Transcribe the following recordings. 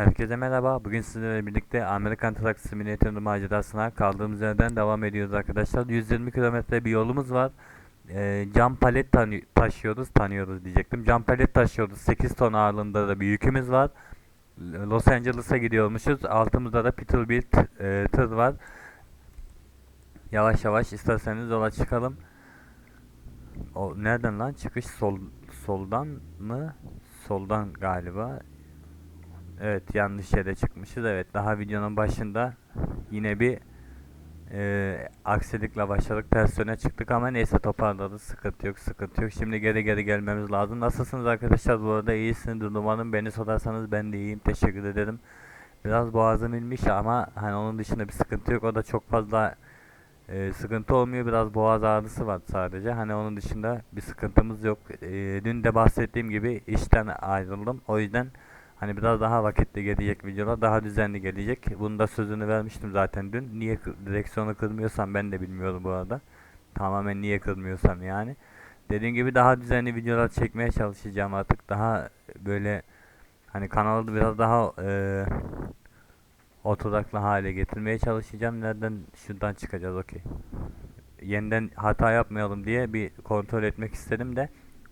Herkese merhaba. Bugün sizlerle birlikte Amerikan Truck Simulator macerasına kaldığımız yerden devam ediyoruz arkadaşlar. 120 kilometre bir yolumuz var. Ee, cam palet tanı- taşıyoruz, tanıyoruz diyecektim. Cam palet taşıyoruz. 8 ton ağırlığında da bir yükümüz var. Los Angeles'a gidiyormuşuz. Altımızda da Peterbilt e, tır var. Yavaş yavaş isterseniz yola çıkalım. O nereden lan çıkış sol soldan mı? Soldan galiba. Evet yanlış yere çıkmışız. Evet daha videonun başında yine bir e, aksilikle başladık. Ters yöne çıktık ama neyse toparladık. Sıkıntı yok sıkıntı yok. Şimdi geri geri gelmemiz lazım. Nasılsınız arkadaşlar? Bu arada iyisiniz. Umarım beni sorarsanız ben de iyiyim. Teşekkür ederim. Biraz boğazım inmiş ama hani onun dışında bir sıkıntı yok. O da çok fazla e, sıkıntı olmuyor. Biraz boğaz ağrısı var sadece. Hani onun dışında bir sıkıntımız yok. E, dün de bahsettiğim gibi işten ayrıldım. O yüzden Hani biraz daha vakitli gelecek videolar, daha düzenli gelecek. Bunun da sözünü vermiştim zaten dün. Niye direksiyonu kırmıyorsam ben de bilmiyorum bu arada. Tamamen niye kırmıyorsam yani. Dediğim gibi daha düzenli videolar çekmeye çalışacağım artık. Daha böyle hani kanalı biraz daha eee oturaklı hale getirmeye çalışacağım. Nereden şuradan çıkacağız okey. Yeniden hata yapmayalım diye bir kontrol etmek istedim de.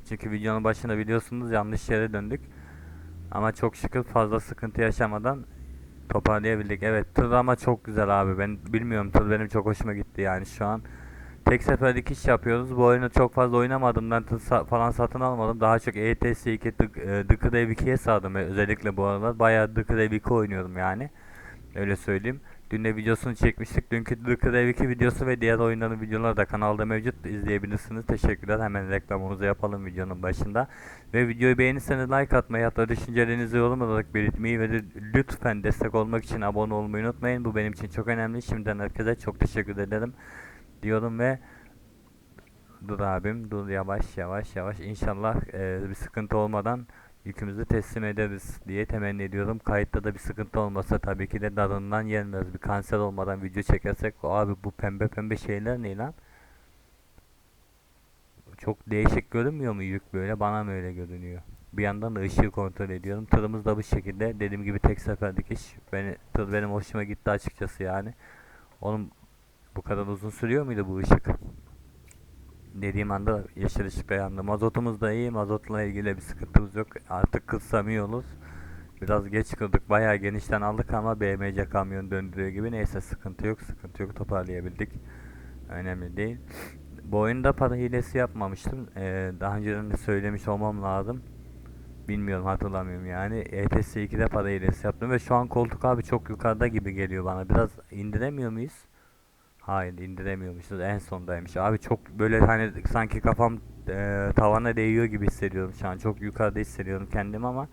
Çünkü videonun başında biliyorsunuz yanlış yere döndük. Ama çok şükür fazla sıkıntı yaşamadan toparlayabildik. Evet tır ama çok güzel abi. Ben bilmiyorum tır benim çok hoşuma gitti yani şu an. Tek seferlik iş yapıyoruz. Bu oyunu çok fazla oynamadığımdan tır sa- falan satın almadım. Daha çok E ETS2, Dıkı Dev 2'ye sardım e, özellikle bu aralar. Bayağı Dıkı Dev 2 oynuyorum yani. Öyle söyleyeyim. Dün de videosunu çekmiştik. Dünkü Dıkı Dev 2 videosu ve diğer oyunların videoları da kanalda mevcut. İzleyebilirsiniz. Teşekkürler. Hemen reklamımızı yapalım videonun başında. Ve videoyu beğenirseniz like atmayı hatta düşüncelerinizi yorum olarak belirtmeyi ve lütfen destek olmak için abone olmayı unutmayın. Bu benim için çok önemli. Şimdiden herkese çok teşekkür ederim diyorum ve dur abim dur yavaş yavaş yavaş İnşallah eee, bir sıkıntı olmadan yükümüzü teslim ederiz diye temenni ediyorum. Kayıtta da bir sıkıntı olmasa tabii ki de dadından yenmez. Bir kanser olmadan video çekersek abi bu pembe pembe şeyler ne lan? Çok değişik görünmüyor mu yük böyle? Bana mı öyle görünüyor? Bir yandan da ışığı kontrol ediyorum. Tırımız da bu şekilde. Dediğim gibi tek seferlik iş. Beni, tır benim hoşuma gitti açıkçası yani. Onun bu kadar uzun sürüyor muydu bu ışık? Dediğim anda yeşil ışık yandı. Mazotumuz da iyi. Mazotla ilgili bir sıkıntımız yok. Artık kırsamıyoruz. Biraz geç kırdık. Bayağı genişten aldık ama BMC kamyon döndürüyor gibi. Neyse sıkıntı yok. Sıkıntı yok. Toparlayabildik. Önemli değil. Bu oyunda para hilesi yapmamıştım. Ee, daha önceden de söylemiş olmam lazım. Bilmiyorum hatırlamıyorum yani. E ETS 2'de para hilesi yaptım ve şu an koltuk abi çok yukarıda gibi geliyor bana. Biraz indiremiyor muyuz? Hayır indiremiyormuşuz. En sondaymış. Abi çok böyle hani sanki kafam e, tavana değiyor gibi hissediyorum şu an. Çok yukarıda hissediyorum kendimi ama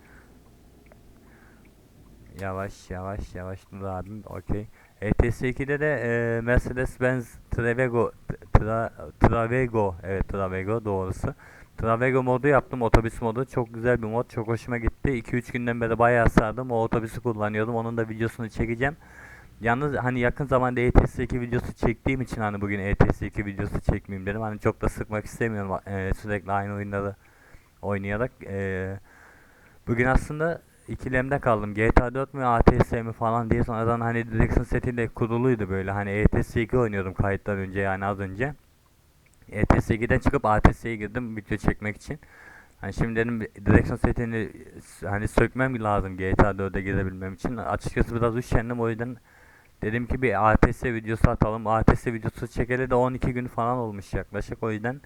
Yavaş yavaş yavaş dur abim okey. ETS2'de de e, Mercedes-Benz Travego Tra, Travego evet Travego doğrusu. Travego modu yaptım otobüs modu çok güzel bir mod çok hoşuma gitti 2-3 günden beri bayağı sardım o otobüsü kullanıyordum onun da videosunu çekeceğim. Yalnız hani yakın zamanda ETS2 videosu çektiğim için hani bugün ETS2 videosu çekmeyeyim dedim hani çok da sıkmak istemiyorum e, sürekli aynı oyunları oynayarak. E, bugün aslında ikilemde kaldım. GTA 4 mü ATS mi falan diye sonradan hani direksiyon setiyle kuruluydu böyle. Hani ETS2 oynuyordum kayıttan önce yani az önce. ETS2'den çıkıp ATS'ye girdim video çekmek için. Hani şimdi dedim direksiyon setini hani sökmem lazım GTA 4'e girebilmem için. Açıkçası biraz üşendim o yüzden dedim ki bir ATS videosu atalım. ATS videosu çekeli de 12 gün falan olmuş yaklaşık. O yüzden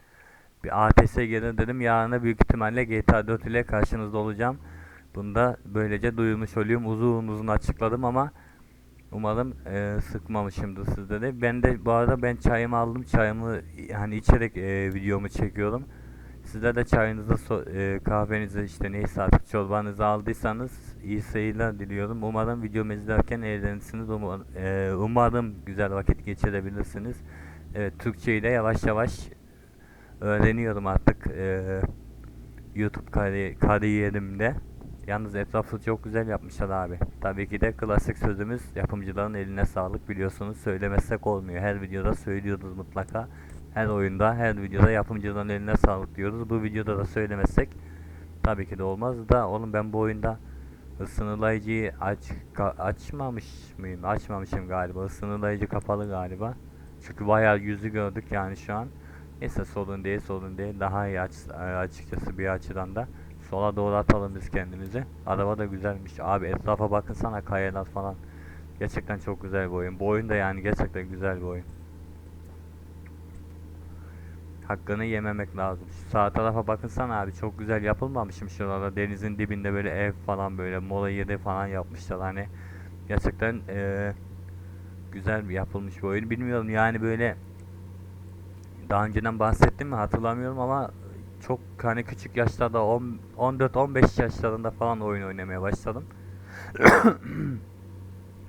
bir ATS girin dedim. Yarına büyük ihtimalle GTA 4 ile karşınızda olacağım. Bunu da böylece duyurmuş oluyorum. Uzun uzun açıkladım ama umarım e, sıkmamışımdır sizde de. Ben de bu arada ben çayımı aldım. Çayımı hani içerek e, videomu çekiyorum. Sizler de çayınızı, so- e, kahvenizi işte neyse artık çorbanızı aldıysanız iyi seyirler diliyorum. Umarım videomu izlerken eğlenirsiniz. Umar- e, umarım güzel vakit geçirebilirsiniz. Evet Türkçeyi de yavaş yavaş öğreniyorum artık e, YouTube kari- kariyerimde. Yalnız etrafı çok güzel yapmışlar abi. Tabii ki de klasik sözümüz yapımcıların eline sağlık biliyorsunuz söylemezsek olmuyor. Her videoda söylüyoruz mutlaka. Her oyunda, her videoda yapımcıların eline sağlık diyoruz. Bu videoda da söylemezsek tabii ki de olmaz da oğlum ben bu oyunda Isınılayıcıyı aç açmamış mıyım? Açmamışım galiba. Isınılayıcı kapalı galiba. Çünkü bayağı yüzü gördük yani şu an. Neyse sorun değil sorun değil. Daha iyi aç, açıkçası bir açıdan da. Sola doğru atalım biz kendimizi. Araba da güzelmiş. Abi etrafa bakın sana kayalar falan. Gerçekten çok güzel bir oyun. Bu oyun da yani gerçekten güzel bir oyun. Hakkını yememek lazım. Şu sağ tarafa bakınsana abi çok güzel yapılmamış mı şurada denizin dibinde böyle ev falan böyle mola yeri falan yapmışlar hani gerçekten eee, güzel bir yapılmış bir oyun bilmiyorum yani böyle daha önceden bahsettim mi hatırlamıyorum ama çok hani küçük yaşlarda 14-15 yaşlarında falan oyun oynamaya başladım.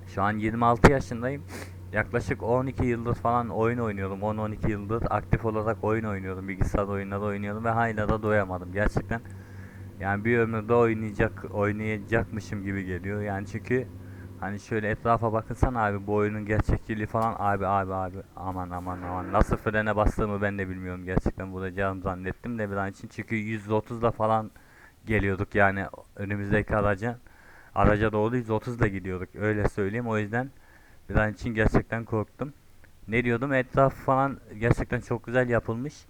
Şu an 26 yaşındayım. Yaklaşık 12 yıldır falan oyun oynuyorum. 10-12 yıldır aktif olarak oyun oynuyorum. Bilgisayar oyunları oynuyorum ve hala da doyamadım. Gerçekten yani bir ömürde oynayacak oynayacakmışım gibi geliyor. Yani çünkü hani şöyle etrafa bakınsan abi bu oyunun gerçekçiliği falan abi abi abi aman aman aman nasıl frene bastığımı ben de bilmiyorum. Gerçekten vuracağım zannettim de bir an için çünkü 130'la falan geliyorduk yani önümüzdeki araca araca doğru 130'la gidiyorduk öyle söyleyeyim o yüzden bir an için gerçekten korktum. Ne diyordum? Etraf falan gerçekten çok güzel yapılmış.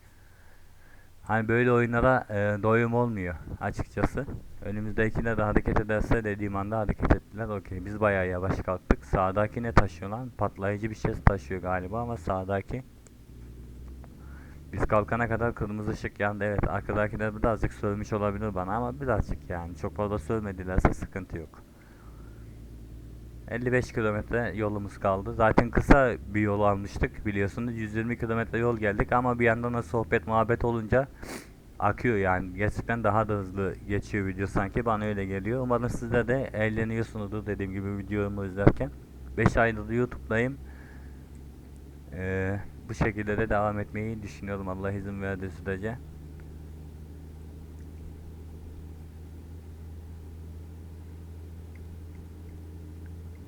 Hani böyle oyunlara e, doyum olmuyor açıkçası. Önümüzdekiler de hareket ederse dediğim anda hareket ettiler. Okey. Biz bayağı yavaş kalktık. Sağdaki ne taşıyor lan? Patlayıcı bir şey taşıyor galiba ama sağdaki biz kalkana kadar kırmızı ışık yandı. Evet arkadakiler birazcık sövmüş olabilir bana ama birazcık yani. Çok fazla sövmedilerse sıkıntı yok. 55 kilometre yolumuz kaldı. Zaten kısa bir yol almıştık biliyorsunuz. 120 kilometre yol geldik ama bir yandan da sohbet muhabbet olunca akıyor yani. Gerçekten daha da hızlı geçiyor video sanki. Bana öyle geliyor. Umarım sizler de eğleniyorsunuzdur dediğim gibi videomu izlerken. 5 aydır YouTube'dayım. Ee, bu şekilde de devam etmeyi düşünüyorum Allah izin verdiği sürece.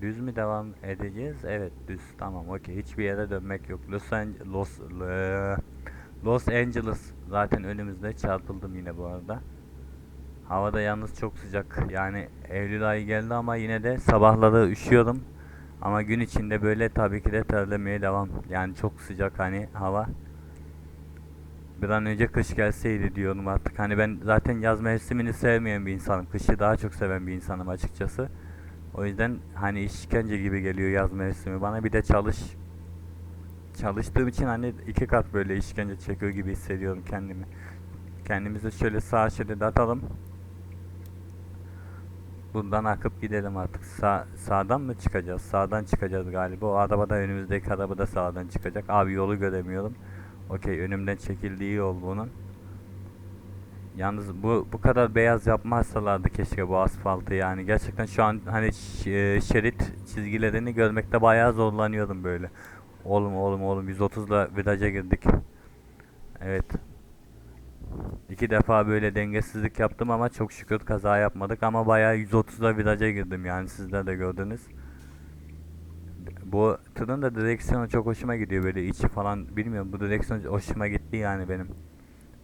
Düz mü devam edeceğiz? Evet düz. Tamam okey. Hiçbir yere dönmek yok. Los, An Los, Los Angeles zaten önümüzde. Çarpıldım yine bu arada. Havada yalnız çok sıcak. Yani Eylül ayı geldi ama yine de sabahları üşüyorum. Ama gün içinde böyle tabii ki de terlemeye devam. Yani çok sıcak hani hava. Bir an önce kış gelseydi diyorum artık. Hani ben zaten yaz mevsimini sevmeyen bir insanım. Kışı daha çok seven bir insanım açıkçası. O yüzden hani işkence gibi geliyor yaz mevsimi bana. Bir de çalış çalıştığım için hani iki kat böyle işkence çekiyor gibi hissediyorum kendimi. Kendimizi şöyle sağ şeride atalım. Bundan akıp gidelim artık. Sağ, sağdan mı çıkacağız? Sağdan çıkacağız galiba. O araba da önümüzdeki araba da sağdan çıkacak. Abi yolu göremiyorum. Okey önümden çekildiği yol bunun. Yalnız bu bu kadar beyaz yapmazsalardı keşke bu asfaltı yani. Gerçekten şu an hani e, şerit çizgilerini görmekte bayağı zorlanıyordum böyle. Oğlum oğlum oğlum 130'la viraja girdik. Evet. İki defa böyle dengesizlik yaptım ama çok şükür kaza yapmadık ama bayağı 130'la viraja girdim yani sizler de gördünüz. Bu tırın da direksiyonu çok hoşuma gidiyor böyle içi falan bilmiyorum bu direksiyon hoşuma gitti yani benim.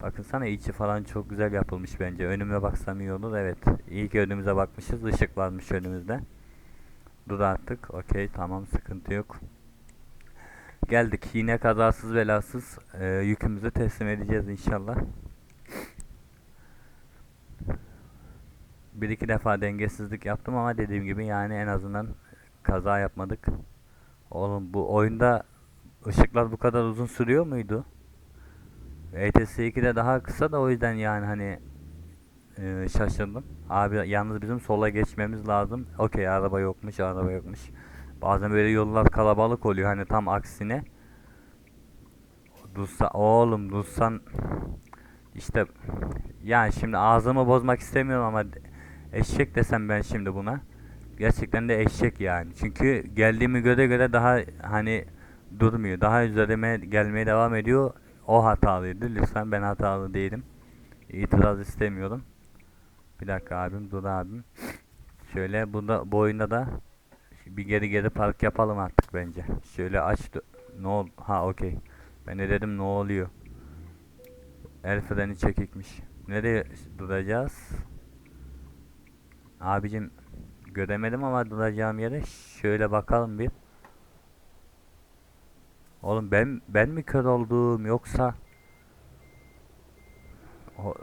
Bakın sana içi falan çok güzel yapılmış bence. Önüme baksam iyi olur. Evet. İyi ki önümüze bakmışız. Işık varmış önümüzde. Dur artık. Okey tamam sıkıntı yok. Geldik. Yine kazasız belasız e, yükümüzü teslim edeceğiz inşallah. Bir iki defa dengesizlik yaptım ama dediğim gibi yani en azından kaza yapmadık. Oğlum bu oyunda ışıklar bu kadar uzun sürüyor muydu? ETS 2'de daha kısa da o yüzden yani hani e, şaşırdım. Abi yalnız bizim sola geçmemiz lazım. Okey araba yokmuş araba yokmuş. Bazen böyle yollar kalabalık oluyor hani tam aksine. Dursa oğlum dursan işte yani şimdi ağzımı bozmak istemiyorum ama eşek desem ben şimdi buna. Gerçekten de eşek yani. Çünkü geldiğimi göre göre daha hani durmuyor. Daha üzerime gelmeye devam ediyor. O hatalıydı. Lütfen ben hatalı değilim. İtiraz istemiyorum. Bir dakika abim dur abim. Şöyle bunda bu oyunda da bir geri geri park yapalım artık bence. Şöyle aç ne ol ha okey. Ben de dedim ne oluyor? El freni çekikmiş. Nereye duracağız? Abicim göremedim ama duracağım yere şöyle bakalım bir. Oğlum ben ben mi kör oldum yoksa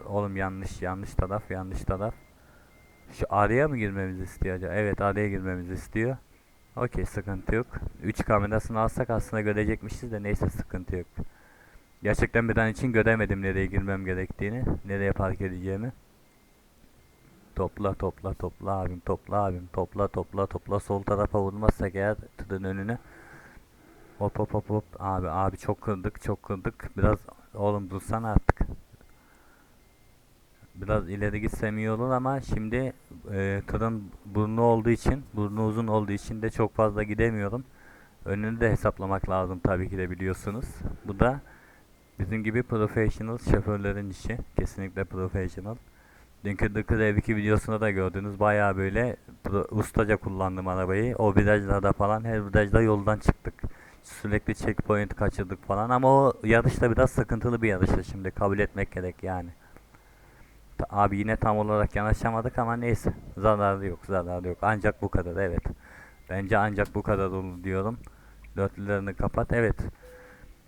oğlum yanlış yanlış taraf yanlış taraf. Şu araya mı girmemizi istiyor acaba? Evet araya girmemizi istiyor. Okey sıkıntı yok. 3 kamerasını alsak aslında görecekmişiz de neyse sıkıntı yok. Gerçekten bir an için göremedim nereye girmem gerektiğini. Nereye park edeceğimi. Topla topla topla abim topla abim topla topla topla sol tarafa vurmazsak eğer tırın önüne. Hop hop hop hop abi abi çok kırdık çok kırdık biraz oğlum dursana artık. Biraz ileri gitsem iyi olur ama şimdi e, tırın burnu olduğu için burnu uzun olduğu için de çok fazla gidemiyorum. Önünü de hesaplamak lazım tabii ki de biliyorsunuz. Bu da bizim gibi professional şoförlerin işi. Kesinlikle professional. Dünkü The Crev 2 videosunda da gördünüz. Bayağı böyle ustaca kullandım arabayı. O virajlarda falan her virajda yoldan çıktık. Sürekli checkpoint kaçırdık falan ama o yarışta biraz sıkıntılı bir yarıştı şimdi kabul etmek gerek yani. Abi yine tam olarak yanaşamadık ama neyse. Zararı yok, zararı yok. Ancak bu kadar evet. Bence ancak bu kadar olur diyorum. Dörtlülerini kapat. Evet.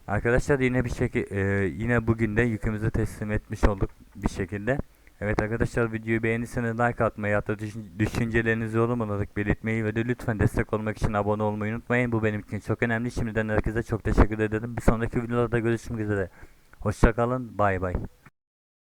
Arkadaşlar yine bir şekilde yine bugün de yükümüzü teslim etmiş olduk bir şekilde. Evet arkadaşlar videoyu beğenirseniz like atmayı hatta düşün- düşüncelerinizi yorum olarak belirtmeyi ve de lütfen destek olmak için abone olmayı unutmayın. Bu benim için çok önemli. Şimdiden herkese çok teşekkür ederim. Bir sonraki videolarda görüşmek üzere. Hoşçakalın. Bay bay.